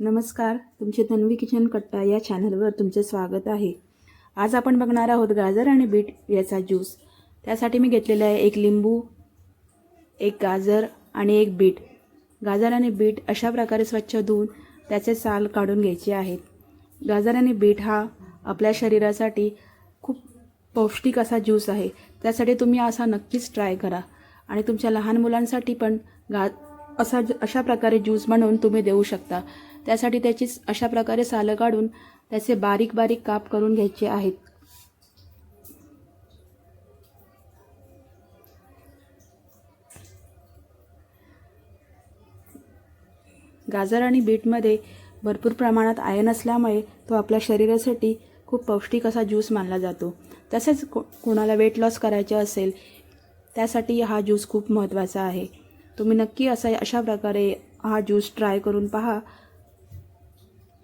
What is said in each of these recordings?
नमस्कार तुमचे तन्वी किचन कट्टा या चॅनलवर तुमचे स्वागत आहे. आज आपण बघणार आहोत गाजर आणि बीट याचा ज्यूस त्यासाठी मी घेतलेला आहे एक लिंबू एक गाजर आणि एक बीट. गाजर आणि बीट अशा प्रकारे स्वच्छ धुवून त्याचे साल काढून घ्यायचे आहेत. गाजर आणि बीट हा आपल्या शरीरासाठी खूप पौष्टिक असा ज्यूस आहे. त्यासाठी तुम्ही असा नक्कीच ट्राय करा. आणि तुमच्या लहान मुलांसाठी पण गा असा अशा प्रकारे ज्यूस बनवून तुम्ही देऊ शकता. त्यासाठी त्याची अशा प्रकारे सालं काढून त्याचे बारीक बारीक काप करून घ्यायचे आहेत. गाजर आणि बीटमध्ये भरपूर प्रमाणात आयन असल्यामुळे तो आपल्या शरीरासाठी खूप पौष्टिक असा ज्यूस मानला जातो. तसेच को कोणाला वेट लॉस करायचे असेल त्यासाठी हा ज्यूस खूप महत्त्वाचा आहे. तुम्ही नक्की असा अशा प्रकारे हा ज्यूस ट्राय करून पहा.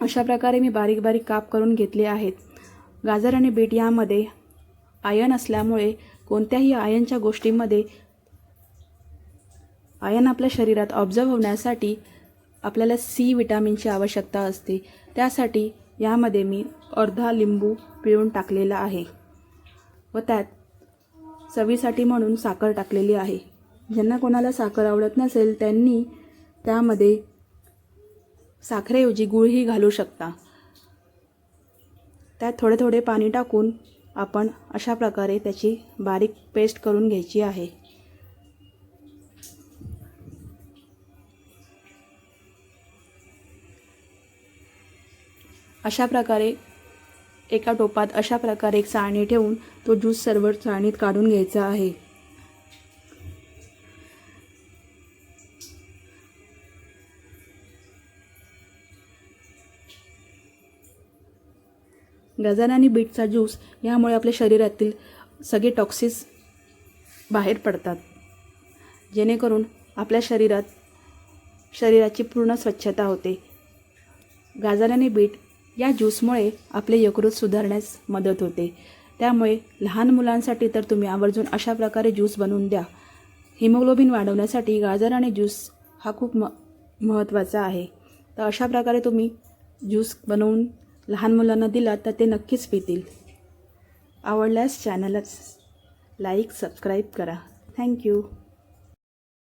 अशा प्रकारे मी बारीक बारीक काप करून घेतले आहेत. गाजर आणि बीट यामध्ये आयन असल्यामुळे कोणत्याही आयनच्या गोष्टीमध्ये आयन आपल्या शरीरात ऑब्झर्व होण्यासाठी आपल्याला सी विटॅमिनची आवश्यकता असते. त्यासाठी यामध्ये मी अर्धा लिंबू पिळून टाकलेला आहे. व त्यात चवीसाठी म्हणून साखर टाकलेली आहे. ज्यांना कोणाला साखर आवडत नसेल त्यांनी त्यामध्ये साखरेऐवजी गुळही घालू शकता. त्यात थोडे थोडे पाणी टाकून आपण अशा प्रकारे त्याची बारीक पेस्ट करून घ्यायची आहे. अशा प्रकारे एका टोपात अशा प्रकारे एक चाळणी ठेवून तो ज्यूस सर्व चाळणीत काढून घ्यायचा आहे. गाजर आणि बीटचा ज्यूस यामुळे आपल्या शरीरातील सगळे टॉक्सिस बाहेर पडतात. जेणेकरून आपल्या शरीरात शरीराची पूर्ण स्वच्छता होते. गाजर आणि बीट या ज्यूसमुळे आपले यकृत सुधारण्यास मदत होते. त्यामुळे लहान मुलांसाठी तर तुम्ही आवर्जून अशा प्रकारे ज्यूस बनवून द्या. हिमोग्लोबिन वाढवण्यासाठी गाजर आणि ज्यूस हा खूप म महत्त्वाचा आहे. तर अशा प्रकारे तुम्ही ज्यूस बनवून लहान मुलांना दिला तर ते नक्कीच पितील. आवडल्यास चॅनलच लाईक सबस्क्राईब करा. Thank you